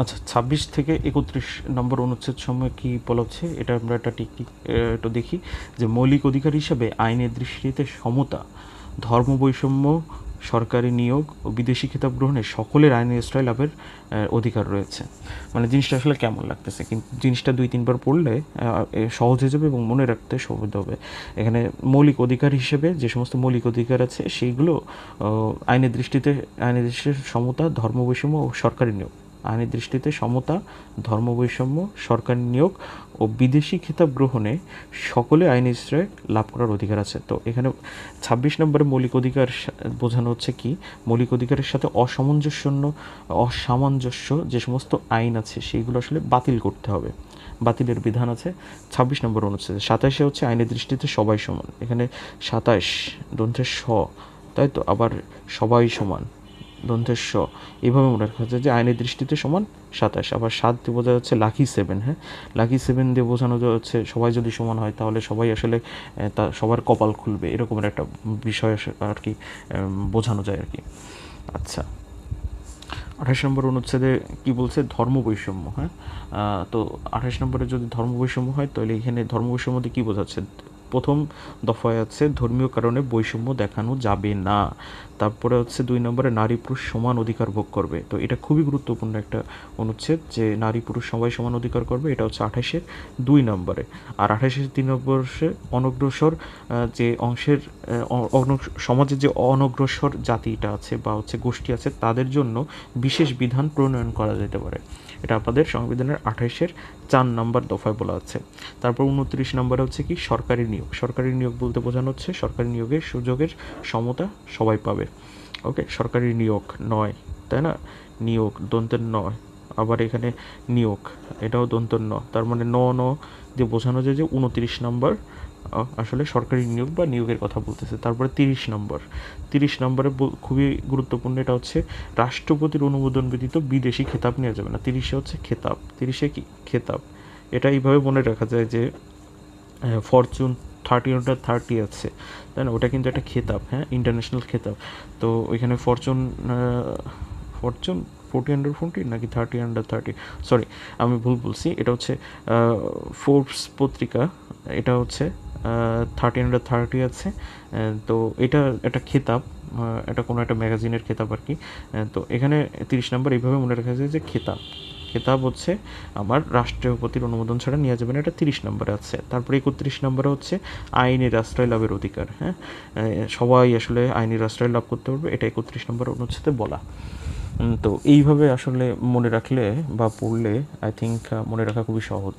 আচ্ছা ছাব্বিশ থেকে একত্রিশ নম্বর অনুচ্ছেদ সময় কি বলা হচ্ছে এটা আমরা একটা টিক টিক একটু দেখি। যে মৌলিক অধিকার হিসাবে আইনের দৃষ্টিতে সমতা, ধর্ম বৈষম্য, সরকারি নিয়োগ ও বিদেশি খেতাব গ্রহণে সকলের আইনের আশ্রয় লাভের অধিকার রয়েছে। মানে জিনিসটা আসলে কেমন লাগতেছে? কিন্তু জিনিসটা দুই, তিনবার পড়লে সহজ হয়ে যাবে এবং মনে রাখতে সুবিধা হবে। এখানে মৌলিক অধিকার হিসেবে যে সমস্ত মৌলিক অধিকার আছে সেইগুলো আইনের দৃষ্টিতে আইনের দৃষ্টিতে সমতা, ধর্ম বৈষম্য ও সরকারি নিয়োগ। আইনের দৃষ্টিতে সমতা ধর্ম বৈষম্য সরকারি নিয়োগ ও বিদেশি খেতাব গ্রহণে সকলে আইন আশ্রয় লাভ করার অধিকার আছে। তো এখানে ছাব্বিশ নম্বরে মৌলিক অধিকার বোঝানো হচ্ছে কি? মৌলিক অধিকারের সাথে অসামঞ্জস্যন্য, অসামঞ্জস্য যে সমস্ত আইন আছে, সেইগুলো আসলে বাতিল করতে হবে। বাতিলের বিধান আছে ছাব্বিশ নম্বর অনুচ্ছেদে। সাতাশে হচ্ছে আইনের দৃষ্টিতে সবাই সমান। এখানে সাতাশ দন্তের স, তাই তো? আবার সবাই সমান। দন্তের স এইভাবে মনে রাখা হচ্ছে যে আইনের দৃষ্টিতে সমান সাতাশ। আবার সাত দিয়ে বোঝা যাচ্ছে লাকি সেভেন হ্যাঁ? লাকি সেভেন দিয়ে বোঝানো যাচ্ছে সবাই যদি সমান হয় তাহলে সবাই আসলে তা, সবার কপাল খুলবে। এরকমের একটা বিষয় আর কি বোঝানো যায় আর কি। আচ্ছা। আঠাশ নম্বর অনুচ্ছেদে কি বলছে? ধর্ম বৈষম্য হ্যাঁ? তো আঠাশ নম্বরে যদি ধর্ম বৈষম্য হয় তাহলে এখানে ধর্ম বৈষম্য দিয়ে কী বোঝাচ্ছে? প্রথম দফায় আছে ধর্মীয় কারণে বৈষম্য দেখানো যাবে না। তারপরে হচ্ছে দুই নম্বরে নারী পুরুষ সমান অধিকার ভোগ করবে। তো এটা খুবই গুরুত্বপূর্ণ একটা অনুচ্ছেদ যে নারী পুরুষ সবাই সমান অধিকার করবে এটা হচ্ছে আঠাশের দুই নম্বরে। আর আঠাশের তিন নম্বরে অনগ্রসর যে অংশের আহ, অ- অনগ্র- সমাজে যে অনগ্রসর জাতিটা আছে বা হচ্ছে গোষ্ঠী আছে তাদের জন্য বিশেষ বিধান প্রণয়ন করা যেতে পারে। এটা আপনাদের সংবিধানের আঠাশের চার নম্বর দফায় বলা আছে। তারপর উনত্রিশ নম্বরে হচ্ছে কি সরকারি নিয়োগ, সরকারি নিয়োগ বলতে বোঝানো হচ্ছে, সরকারি নিয়োগের সুযোগের সমতা সবাই পাবে। ওকে সরকারি নিয়োগ নয়, তাই না? নিয়োগ দন্তের নয়, আবার এখানে নিয়োগ, এটাও দন্তের ন তার মানে ন ন দিয়ে বোঝানো যায় যে উনত্রিশ নম্বর আসলে সরকারি নিয়োগ বা নিয়োগের কথা বলতেছে। তারপরে তিরিশ নম্বর, তিরিশ নম্বরে খুবই গুরুত্বপূর্ণ এটা হচ্ছে রাষ্ট্রপতির অনুমোদন ব্যতীত বিদেশি খেতাব নেওয়া যাবে না। তিরিশে হচ্ছে খেতাব, তিরিশে কি? খেতাব। এটা এইভাবে মনে রাখা যায় যে ফরচুন থার্টি আন্ডার থার্টি আছে। তাই না? ওটা কিন্তু একটা খেতাব হ্যাঁ? ইন্টারন্যাশনাল খেতাব। তো ওইখানে fortune fortune forty under forty নাকি থার্টি আন্ডার থার্টি সরি আমি ভুল বলছি। এটা হচ্ছে ফোর্বস পত্রিকা। এটা হচ্ছে থার্টি আন্ডার থার্টি আছে। তো এটা একটা খেতাব এটা কোনো একটা ম্যাগাজিনের খেতাব আর কি। তো এখানে তিরিশ নম্বর এইভাবে মনে রাখা যায় যে খেতাব। খেতাব হচ্ছে আমার রাষ্ট্রপতির অনুমোদন ছাড়া নেওয়া যাবে না এটা তিরিশ নম্বরে আছে। তারপরে একত্রিশ নম্বরে হচ্ছে আইনের আশ্রয় লাভের অধিকার হ্যাঁ? সবাই আসলে আইনের আশ্রয় লাভ করতে পারবে। এটা একত্রিশ নম্বর অনুচ্ছেদে বলা। তো এইভাবে আসলে মনে রাখলে বা পড়লে আই থিঙ্ক মনে রাখা খুবই সহজ।